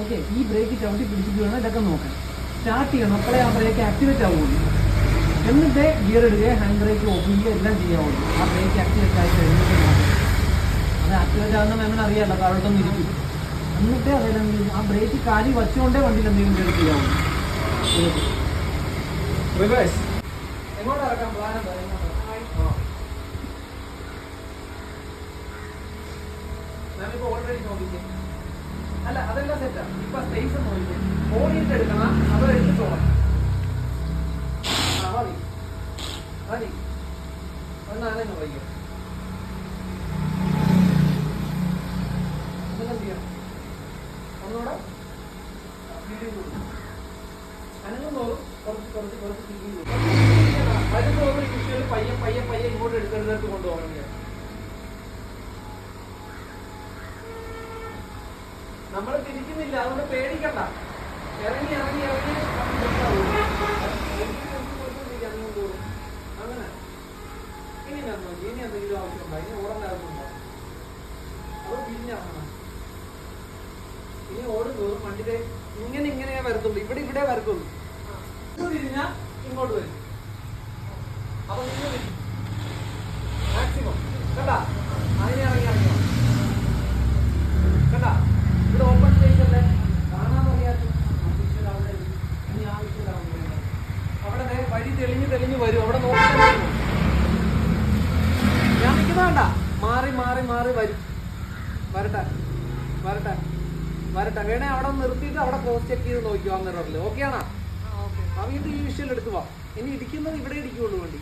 Okay ഈ break ചവിട്ടി പിടിച്ചിട്ട് വേണം ഇതൊക്കെ നോക്കാൻ. സ്റ്റാർട്ട് ചെയ്യണം അപ്പോഴേ ആ ബ്രേക്ക് ആക്ടിവേറ്റ് ആവുള്ളൂ. എന്നിട്ട് ഗിയർ ഇടുക ഹാൻഡ് ബ്രേക്ക് ഓഫ് ചെയ്യുക എല്ലാം ചെയ്യാവുള്ളൂ. ആ ബ്രേക്ക് ആക്ടിവേറ്റ് ആയി കഴിഞ്ഞിട്ട്. അത് ആക്ടിവേറ്റ് ആകുന്ന മാമിന് അറിയാമല്ലോ കാലത്തൊന്നും ഇരിക്കും. എന്നിട്ട് അതെല്ലാം ആ ബ്രേക്ക് കാലി വച്ചുകൊണ്ടേ വണ്ടിയിൽ എന്തെങ്കിലും കയറി ചെയ്യാവുള്ളൂ. റിവേഴ്സ് എങ്ങോട്ട് ഇറക്കാം പ്ലാൻ എന്താ ഓൾറെഡി നോക്കിക്കേ. അല്ല അതെല്ലാം സെറ്റാണ് ഇപ്പൊ സ്പേസ് നോക്കിക്കേ ഓടിയിട്ട് എടുത്തിട്ടോളാം ആ മതി. മതി. ഞാനെ നോക്കിക്കോ അതെല്ലാം കുറച്ച് കുറച്ച് കുറച്ച് ഈ കുട്ടികൾ പയ്യെ പയ്യെ പയ്യെ ഇങ്ങോട്ട് എടുത്തെടുത്ത് കൊണ്ടുപോകണം നമ്മൾ തിരിക്കുന്നില്ല അതുകൊണ്ട് പേടിക്കണ്ട. ഇറങ്ങി ഇറങ്ങി ഇറങ്ങി. ഇനി ഇനി ഇങ്ങനെ ഇങ്ങനെ വരത്തുള്ളൂ. ഇവിടെ ഇവിടെ വരത്തുള്ളൂ. ഇങ്ങോട്ട് വരും അപ്പൊ നിങ്ങൾ മാക്സിമം കണ്ടാ അതിനെ ഇറങ്ങി ഇറങ്ങി വാ. കണ്ടാ ഇവിടെ ഓപ്പൺ സ്പേസ് അല്ലേ കാണാൻ അറിയാത്ത ഇനി ആവശ്യമില്ല അവിടെ ദേ വഴി വരും. അവിടെ നോക്കാൻ ഞാൻ നിൽക്കുന്നതാണ്ട മാറി മാറി മാറി വരും. വരട്ടെ വരട്ടെ വരട്ടെ. വേണേ അവിടെ നിർത്തിയിട്ട് അവിടെ ക്രോസ് ചെക്ക് ചെയ്ത് നോക്കിയോ ആ മിററിൽ ഓക്കെ ആണോ? ആ വീട്ടിൽ ഈ വിഷയം എടുത്ത് വാ. ഇനി ഇടിക്കുന്നത് ഇവിടെ ഇടിക്കുള്ളൂ വണ്ടി.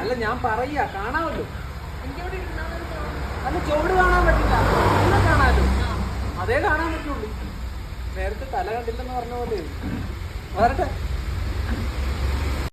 അല്ല ഞാൻ പറയാ. കാണാമല്ലോ. അല്ല ചുവട് കാണാൻ പറ്റില്ല. എല്ലാം കാണാമല്ലോ. അതേ കാണാൻ പറ്റുള്ളൂ. നേരത്തെ തല കണ്ടില്ലെന്ന് പറഞ്ഞ പോലെ വരട്ടെ.